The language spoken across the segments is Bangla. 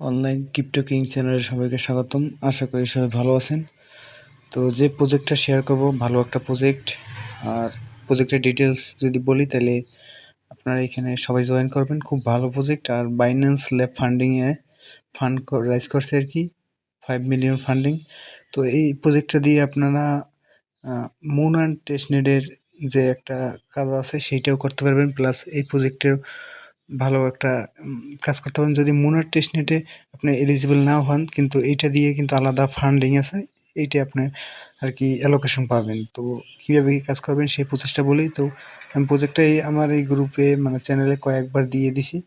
অনলাইন ক্রিপ্টো কিং চ্যানেলে সবাইকে স্বাগতম। আশা করি সবাই ভালো আছেন। তো যে প্রজেক্টটা শেয়ার করব, ভালো একটা প্রজেক্ট আর প্রজেক্টের ডিটেলস যদি বলি, তাহলে আপনারা এখানে সবাই জয়েন করবেন। খুব ভালো প্রজেক্ট আর বাইন্যান্স ল্যাব ফান্ডিংয়ে ফান্ড রাইজ করছে আর কি ফাইভ মিলিয়ন ফান্ডিং তো এই প্রজেক্টটা দিয়ে আপনারা মুন অ্যান্ড টেস্টনেটের যে একটা কাজ আছে, সেইটাও করতে পারবেন। প্লাস এই প্রজেক্টের ভালো একটা কাজ করতে পারেন। যদি মুনার টেস্ট নেটে আপনি এলিজিবল নাও হন, কিন্তু এইটা দিয়ে কিন্তু আলাদা ফান্ডিং আছে, এইটা আপনি আর কি অ্যালোকেশন পাবেন। তো কীভাবে কী কাজ করবেন সেই প্রচেষ্টা বলেই তো আমি প্রজেক্টটাই আমার এই গ্রুপে মানে চ্যানেলে কয়েকবার দিয়ে দিছি।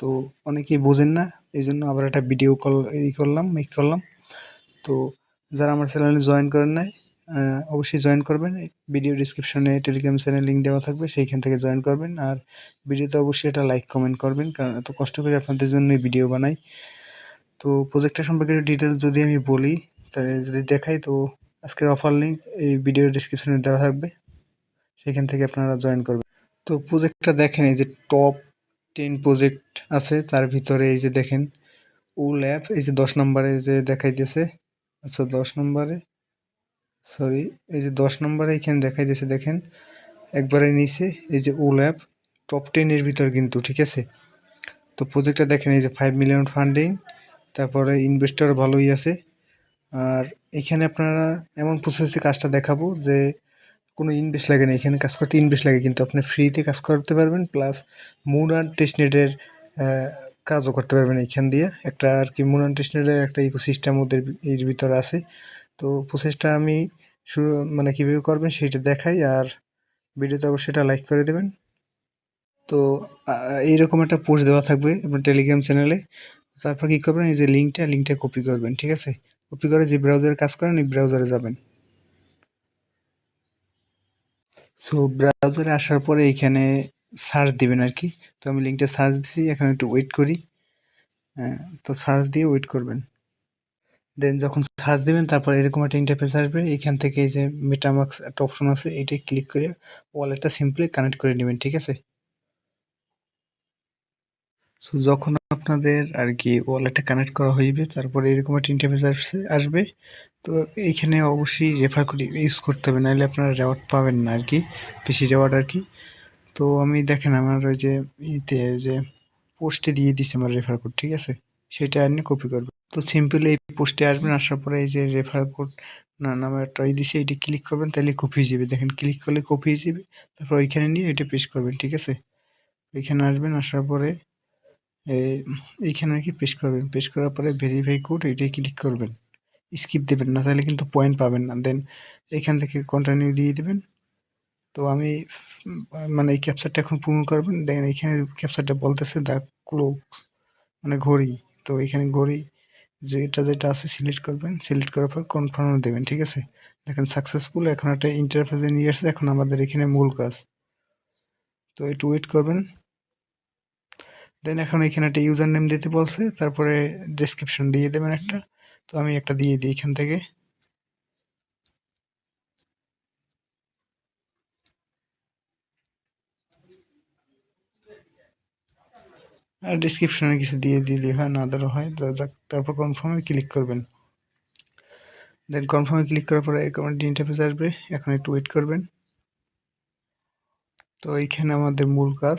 তো অনেকেই বোঝেন না এই জন্য আবার একটা ভিডিও কল ই করলাম মেক করলাম। তো যারা আমার চ্যানেলে জয়েন করেন নাই অবশ্যই জয়েন করবেন। ভিডিও ডিসক্রিপশনে টেলিগ্রাম চ্যানেল লিঙ্ক দেওয়া থাকবে, সেইখান থেকে জয়েন করবেন। আর ভিডিওতে অবশ্যই এটা লাইক কমেন্ট করবেন, কারণ এত কষ্ট করে আপনাদের জন্যই ভিডিও বানাই। তো প্রজেক্টটা সম্পর্কে ডিটেলস যদি আমি বলি, তাহলে যদি দেখাই, তো আজকের অফার লিঙ্ক এই ভিডিও ডিসক্রিপশনে দেওয়া থাকবে। সেখান থেকে আপনারা জয়েন করবেন। তো প্রজেক্টটা দেখেন, এই যে টপ টেন প্রজেক্ট আছে, তার ভিতরে এই যে দেখেন ও ল্যাব এই যে দশ নম্বরে যে দেখাইতেছে আচ্ছা দশ নম্বরে সরি এই যে দশ নম্বরে এখানে দেখাই দিয়েছে, দেখেন। একবারে নিচে, এই যে ও ল্যাব টপ টেনের ভিতর কিন্তু, ঠিক আছে? তো প্রজেক্টটা দেখেন, এই যে ফাইভ মিলিয়ন ফান্ডিং তারপরে ইনভেস্টর ভালোই আছে। আর এখানে আপনারা এমন প্রসেসে কাজটা দেখাবো যে, কোনো ইনভেস্ট লাগে না। এখানে কাজ করতে ইনভেস্ট লাগে, কিন্তু আপনি ফ্রিতে কাজ করতে পারবেন প্লাস মুন আর টেস্টনেটের কাজও করতে পারবেন এইখান দিয়ে। একটা আর কি মুন আর টেস্টনেটের একটা ইকোসিস্টেম ওদের এর ভিতরে আছে। তো প্রসেসটা আমি শুরু মানে কীভাবে করবেন সেইটা দেখাই আর ভিডিওতে অবশ্যই এটা লাইক করে দেবেন। তো এইরকম একটা পোস্ট দেওয়া থাকবে আপনার টেলিগ্রাম চ্যানেলে তারপর কী করবেন? এই যে লিঙ্কটা লিঙ্কটা কপি করবেন, ঠিক আছে? কপি করে যে ব্রাউজারে কাজ করেন, এই ব্রাউজারে যাবেন। সো ব্রাউজারে আসার পরে এইখানে সার্চ দিবেন আর কি। তো আমি লিঙ্কটা সার্চ দিছি, এখন একটু ওয়েট করি। হ্যাঁ তো সার্চ দিয়ে ওয়েট করবেন। দেন যখন সার্চ দেবেন, তারপর এরকম একটা ইন্টারফেস আসবে। এখান থেকে এই যে মেটামাক্স একটা অপশন আছে এইটাই ক্লিক করে ওয়ালেটটা সিম্পলি কানেক্ট করে নেবেন, ঠিক আছে? সো যখন আপনাদের আর কি ওয়ালেটে কানেক্ট করা হইবে, তারপরে এরকম একটা ইন্টারফেস আসবে, তো এইখানে অবশ্যই রেফার করে ইউজ করতে হবে, নাহলে আপনারা রেওয়ার্ড পাবেন না আর কি, বেশি রেওয়ার্ড আর কি। তো আমি দেখেন আমার ওই যে ইতে যে পোস্টে দিয়ে দিচ্ছে আমার রেফার কোড ঠিক আছে? সেটা আপনি কপি করবেন। তো সিম্পলি এই পোস্টে আসবেন, আসার পরে এই যে রেফার কোড না নামে ট্রাই দিছে এটি ক্লিক করবেন তাহলে কপি হয়ে যাবে। দেখেন ক্লিক করলে কপি হয়ে যাবে, তারপর ওইখানে নিয়ে এটা পেস্ট করবেন, ঠিক আছে? এখানে আসবেন, আসার পরে এইখানে আর কি পেস্ট করবেন। পেস্ট করার পরে ভেরিফাই কোড এটাই ক্লিক করবেন। স্কিপ দেবেন না তাহলে কিন্তু পয়েন্ট পাবেন না। দেন এখান থেকে কন্টিনিউ দিয়ে দেবেন। তো আমি মানে এই ক্যাপচারটা এখন পূরণ করবেন। দেখেন এখানে ক্যাপচারটা বলতেছে দ্য ক্লোক মানে ঘড়ি। তো এখানে ঘড়ি যেটা যেটা আছে সিলেক্ট করবেন সিলেক্ট করার পর কনফার্ম দেবেন, ঠিক আছে? দেখেন সাকসেসফুল এখন একটা ইন্টারফেসে নিয়ে আসছে এখন আমাদের এখানে মূল কাজ। তো একটু ওয়েট করবেন। দেন এখন এখানে একটা ইউজার নেম দিতে বলছে, তারপরে ডেসক্রিপশন দিয়ে দেবেন একটা। তো আমি একটা দিয়ে দিই এখান থেকে। আর ডিসক্রিপশনে কিছু দিয়ে দিলে হয়, না দেওয়া হয় তারপর কনফার্মে ক্লিক করবেন। দেন কনফার্মে ক্লিক করার পরে অ্যাকাউন্ট ইন্টারফেস আসবে, এখন একটু ওয়েট করবেন। তো এইখানে আমাদের মূল কাজ।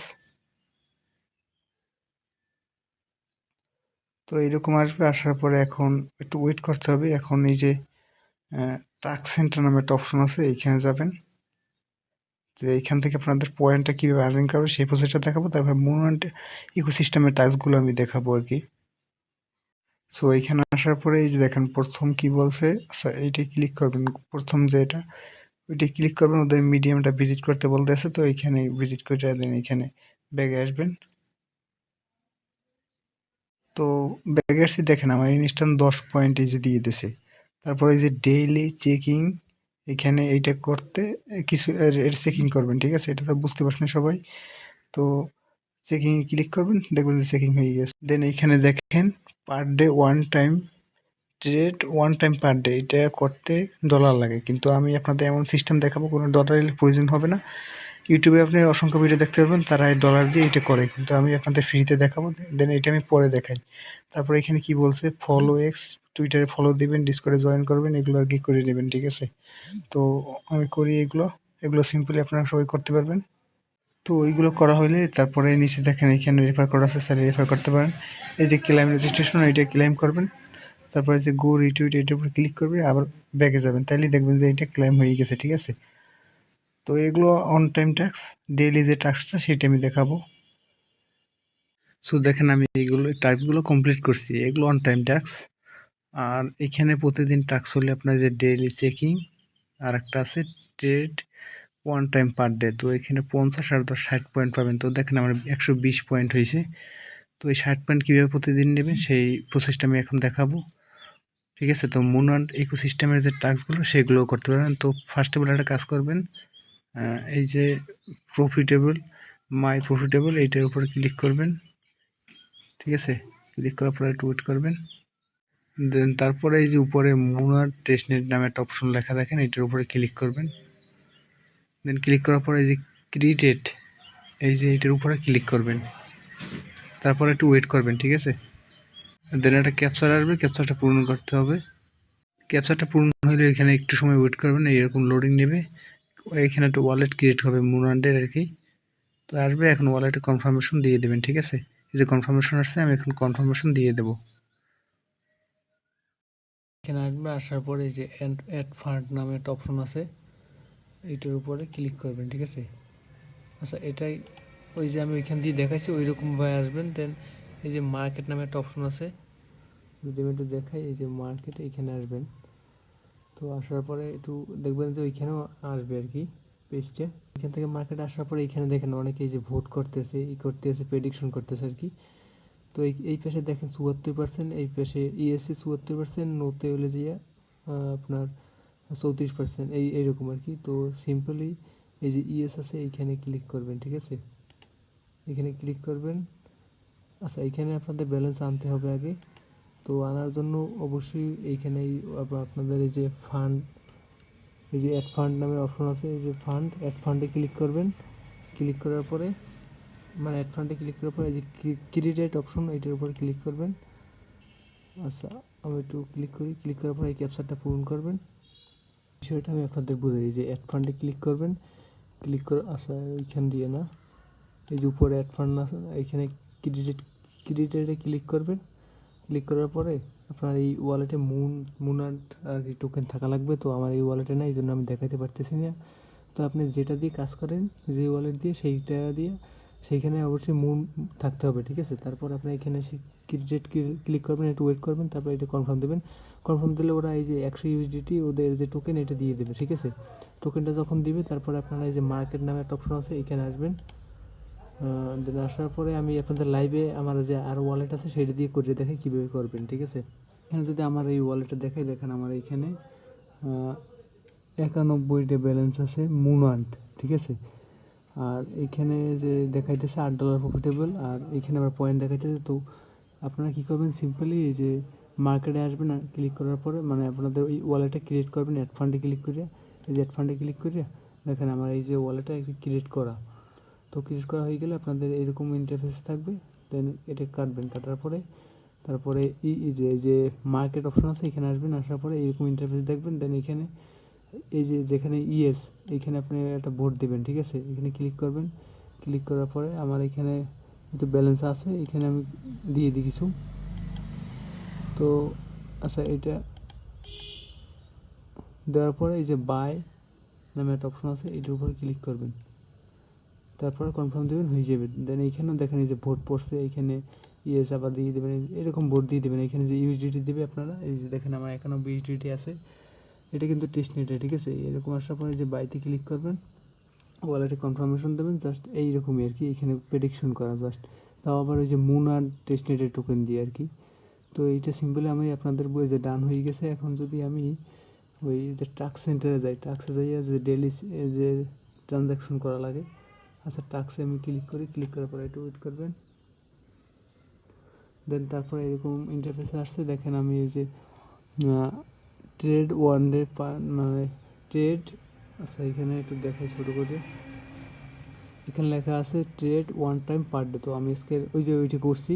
তো এইরকম আসবে, আসার পরে এখন একটু ওয়েট করতে হবে। এখন এই যে টাস্ক সেন্টার নামে একটা অপশন আছে, এইখানে যাবেন। তো এইখান থেকে আপনাদের পয়েন্টটা কীভাবে আর্নিং করবে সেই প্রসেসটা দেখাবো, তারপর মুভমেন্ট ইকোসিস্টেমের টাস্কগুলো আমি দেখাবো আর কি। সো এইখানে আসার পরে এই যে দেখেন, প্রথম কি বলছে? আচ্ছা এইটাই ক্লিক করবেন। প্রথম যে এটা ওইটাই ক্লিক করবেন, ওদের মিডিয়ামটা ভিজিট করতে বলতেছে। তো এইখানে ভিজিট করে দেন এইখানে ব্যাগে আসবেন। তো ব্যাগে আসছি, দেখেন আমার ইনস্ট্যান্ট দশ পয়েন্ট এই যে দিয়ে দিছে। তারপরে এই যে ডেইলি চেকিং এখানে এইটা করতে কিছু এর চেকিং করবেন, ঠিক আছে? এটা তো বুঝতে পারছেন সবাই। তো চেকিং ক্লিক করবেন, দেখবেন যে চেকিং হয়ে গেছে। দেন এখানে দেখেন per day one time trade one time per day এটা করতে ডলার লাগে। কিন্তু আমি আপনাদের এমন সিস্টেম দেখাবো, কোনো ডলারের প্রয়োজন হবে না। ইউটিউবে আপনি অসংখ্য ভিডিও দেখতে পারবেন, তারা এই ডলার দিয়ে এটা করে। কিন্তু আমি আপনাদের ফ্রিতে দেখাবো দেন এটা আমি পরে দেখাই। তারপর এখানে কি বলছে? ফলো এক্স টুইটারে ফলো দিবেন ডিসকর্ডে জয়েন করবেন, এগুলো আর কি করে নেবেন, ঠিক আছে? তো আমি করি এগুলো। এগুলো সিম্পলি আপনারা সবাই করতে পারবেন। তো ওইগুলো করা হলে তারপরে নিচে দেখেন, এখানে রেফার করা আছে, স্যার রেফার করতে পারেন। এই যে ক্লাইম রেজিস্ট্রেশন এটা ক্লাইম করবেন। তারপরে যে গো রিটুইট এটার উপর ক্লিক করবে, আবার ব্যাকে যাবেন। তাইলে দেখবেন যে এটা ক্লাইম হয়ে গেছে, ঠিক আছে? তো এগুলো অন টাইম ট্যাক্স ডেইলি যে টাস্কটা সেটা আমি দেখাবো। সো দেখেন আমি এইগুলো টাস্কগুলো কমপ্লিট করছি। এগুলো অন টাইম ট্যাক্স আর এখানে প্রতিদিন টাস্ক হলে আপনার যে ডেইলি চেকিং আর একটা আছে trade one time per day তো এখানে পঞ্চাশ আর দশ, ষাট পয়েন্ট পাবেন। তো দেখেন আমার একশো বিশ পয়েন্ট হয়েছে। তো এই ষাট পয়েন্ট কীভাবে প্রতিদিন নেবেন, সেই প্রসেসটা আমি এখন দেখাবো। ঠিক আছে? তো মুনান ইকোসিস্টেমের যে টাস্কগুলো সেগুলোও করতে পারবেন তো ফার্স্ট অফ অল একটা কাজ করবেন এই যে প্রফিটেবল মাই প্রফিটেবল এইটার উপরে ক্লিক করবেন। ঠিক আছে? ক্লিক করার পরে একটু ওয়েট করবেন। দেন তারপরে এই যে উপরে মুনার টেস্টনেট নামে একটা অপশন লেখা দেখেন এটার উপরে ক্লিক করবেন। দেন ক্লিক করার পরে এই যে ক্রিয়েটেড এই যে এটার উপরে ক্লিক করবেন। তারপরে একটু ওয়েট করবেন, ঠিক আছে? দেন একটা ক্যাপচার আসবে ক্যাপচারটা পূরণ করতে হবে। ক্যাপচারটা পূরণ হলে এখানে একটু সময় ওয়েট করবেন, এইরকম লোডিং নেবে। এখানে একটা ওয়ালেট ক্রিয়েট হবে মুনান্ডের আর কি তো আসবে, এখন ওয়ালেটে কনফার্মেশন দিয়ে দেবেন, ঠিক আছে? এই যে কনফার্মেশন আসছে, আমি এখন কনফার্মেশন দিয়ে দেবো। এখানে আসবে, আসার পরে এই যে অ্যাড ফান্ড নামে একটা অপশন আছে, এইটার উপরে ক্লিক করবেন, ঠিক আছে? আচ্ছা এটাই ওই যে আমি ওইখান দিয়ে দেখাচ্ছি ওই রকমভাবে আসবেন। দেন এই যে মার্কেট নামে একটা অপশন আছে, যদি আমি একটু দেখাই, এই যে মার্কেট এইখানে আসবেন। তো আসার পরে একটু দেখবেন যে ওইখানেও আসবে আর কি পেজটা। এখান থেকে মার্কেটে আসার পরে এখানে দেখেন অনেকে যে ভোট করতেছে, ই করতেছে প্রেডিকশন করতেছে আর কি। তো এই এই পেশে দেখেন চুয়াত্তর পার্সেন্ট এই পেশে ইএসসি চুয়াত্তর পার্সেন্ট নোতে হলে যে আপনার চৌত্রিশ পার্সেন্ট এই, এইরকম আর কি। তো সিম্পলি এই যে ইএস আছে এইখানে ক্লিক করবেন, ঠিক আছে? এখানে ক্লিক করবেন। আচ্ছা এইখানে আপনাদের ব্যালেন্স আনতে হবে আগে। তো আনার জন্য অবশ্যই এইখানেই আপনাদের এই যে ফান্ড এই যে অ্যাড ফান্ড নামে অপশন আছে, এই যে ফান্ড অ্যাড ফান্ডে ক্লিক করবেন। ক্লিক করার পরে মানে অ্যাড ফান্ডে ক্লিক করার পরে এই যে ক্রেডিট অপশন এটার উপরে ক্লিক করবেন। আচ্ছা আমি একটু ক্লিক করি। ক্লিক করার পরে এই ক্যাপচারটা পূরণ করবেন। বিষয়টা আমি আপনাদের বুঝাই যে অ্যাড ফান্ডে ক্লিক করবেন। ক্লিক করে আচ্ছা এইখান দিয়ে না। এই যে উপরে অ্যাড ফান্ড আছে, এইখানে ক্রেডিট ক্রেডিটে ক্লিক করবেন। ক্লিক করার পরে আপনার এই ওয়ালেটে মুন মুনার আর কি টোকেন থাকা লাগবে। তো আমার এই ওয়ালেটে নাই এই জন্য আমি দেখাতে পারতেছি না। তো আপনি যেটা দিয়ে কাজ করেন, যে ওয়ালেট দিয়ে, সেইটা দিয়ে সেইখানে অবশ্যই মুন থাকতে হবে, ঠিক আছে? তারপর আপনি এখানে এসে ক্রিয়েট ক্লিক করবেন, একটু ওয়েট করবেন, তারপর এটা কনফার্ম দেবেন। কনফার্ম দিলে ওরা এই যে একশো ইউএসডিটি ওদের যে টোকেন এটা দিয়ে দেবে, ঠিক আছে? টোকেনটা যখন দিবে, তারপর আপনারা এই যে মার্কেট নামে একটা অপশন আছে, এখানে আসবেন। দেন আসার পরে আমি আপনাদের লাইভে আমার যে আর ওয়ালেট আছে সেটা দিয়ে করে দেখাই কীভাবে করবেন, ঠিক আছে? এখানে যদি আমার এই ওয়ালেটটা দেখাই, দেখেন আমার এইখানে একানব্বইটা ব্যালেন্স আছে মুনান্ট ঠিক আছে? আর এইখানে যে দেখাইতেছে আট ডলার প্রফিটেবল আর এইখানে আবার পয়েন্ট দেখাইতেছে, তো আপনারা কী করবেন সিম্পলি এই যে মার্কেটে আসবেন আর ক্লিক করার পরে মানে আপনাদের ওই ওয়ালেটটা ক্রিয়েট করবেন অ্যাড ফান্ডে ক্লিক করিয়া, এই যে অ্যাড ফান্ডে ক্লিক করিয়া, দেখেন আমার এই যে ওয়ালেটটা ক্রিয়েট করা। তো ক্রিয়েট করা হয়ে গেলে আপনাদের এরকম ইন্টারফেস থাকবে। দেন এটা কাটবেন, কাটার পরে, তারপরে ই যে যে মার্কেট অপশন আছে, এখানে আসবেন, আসার পরে এরকম ইন্টারফেস দেখবেন। দেন এখানে এই যে, যেখানে ইএস এইখানে আপনি একটা ভোট দেবেন, ঠিক আছে? এখানে ক্লিক করবেন। ক্লিক করার পরে আমার এখানে একটু ব্যালেন্স আছে, এখানে আমি দিয়ে দিই কিছু। তো আচ্ছা এটা দেওয়ার পরে এই যে বাই নামে একটা অপশন আছে, এটার উপরে ক্লিক করবেন। তারপরে কনফার্ম দেবেন, হয়ে যাবে। দেন এইখানেও দেখেন এই যে ভোট পড়ছে, এইখানে ইএস আবার দিয়ে দেবেন, এরকম ভোট দিয়ে দেবেন। এখানে যে ইউএসডিটি দেবে আপনারা, এই যে দেখেন আমার একানব্বই ইউএসডিটি আছে, এটা কিন্তু টেস্ট নেটে, ঠিক আছে? এরকম আসার পরে যে বাইতে ক্লিক করবেন ওয়ালেটে কনফার্মেশন দেবেন জাস্ট এইরকমই আর কি, এখানে প্রেডিকশন করা জাস্ট তাও আবার ওই যে মুন আর টেস্ট নেটের টোকেন দিয়ে আর কি। তো এইটা সিম্পলি আমি আপনাদের বই যে ডান হয়ে গেছে। এখন যদি আমি ওই যে ট্রাক সেন্টারে যাই ট্রাক্সে যাইয়া যে ডেলি যে ট্রানজ্যাকশন করা লাগে আচ্ছা টাক্সে আমি ক্লিক করি ক্লিক করার পরে একটু ওয়েট করবেন। দেন তারপরে এরকম ইন্টারফেসে আসছে, দেখেন আমি এই যে ট্রেড ওয়ান ডে মানে ট্রেড আচ্ছা এখানে একটু দেখাই শুরু করে। এখানে লেখা আছে trade one time per day তো আমি আজকে ওই যে ওইটা করছি।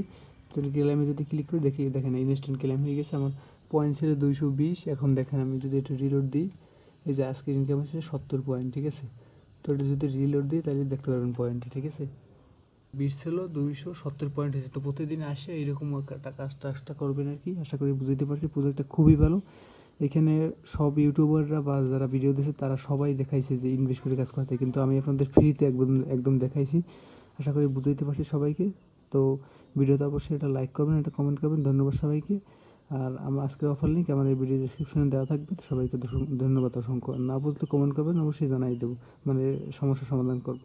তো ক্লেমে যদি ক্লিক করি, দেখি, দেখেন ইনস্ট্যান্ট ক্লেম হয়ে গেছে আমার পয়েন্ট ছিল দুইশো বিশ। এখন দেখেন আমি যদি এটা রিলোড দিই, এই যে আজকের ইনকাম হচ্ছে সত্তর পয়েন্ট ঠিক আছে? তো এটা যদি রিলোড দিই, তাহলে দেখতে পারবেন পয়েন্টটি ঠিক আছে? বিশ ছিল দুইশো সত্তর পয়েন্ট হয়েছে তো প্রতিদিন আসে এইরকম একটা কাজ টাজটা করবেন আর কি, আশা করি বুঝতে পারছি। প্রজেক্টটা খুবই ভালো। এখানে সব ইউটিউবাররা বা যারা ভিডিও দিয়েছে তারা সবাই দেখাইছে যে ইনভেস্ট করে কাজ করতে, কিন্তু আমি আপনাদের ফ্রিতে একদম একদম দেখাইছি। আশা করি বুঝতে পারছি সবাইকে। তো ভিডিওতে অবশ্যই এটা লাইক করবেন এটা কমেন্ট করবেন। ধন্যবাদ সবাইকে। আর আমার আজকের অফার লিঙ্ক আমার এই ভিডিও ডিসক্রিপশনে দেওয়া থাকবে সবাইকে ধন্যবাদ অসংখ্য। না বুঝলে কমেন্ট করবেন, অবশ্যই জানাই দেবো। মানে সমস্যার সমাধান করব।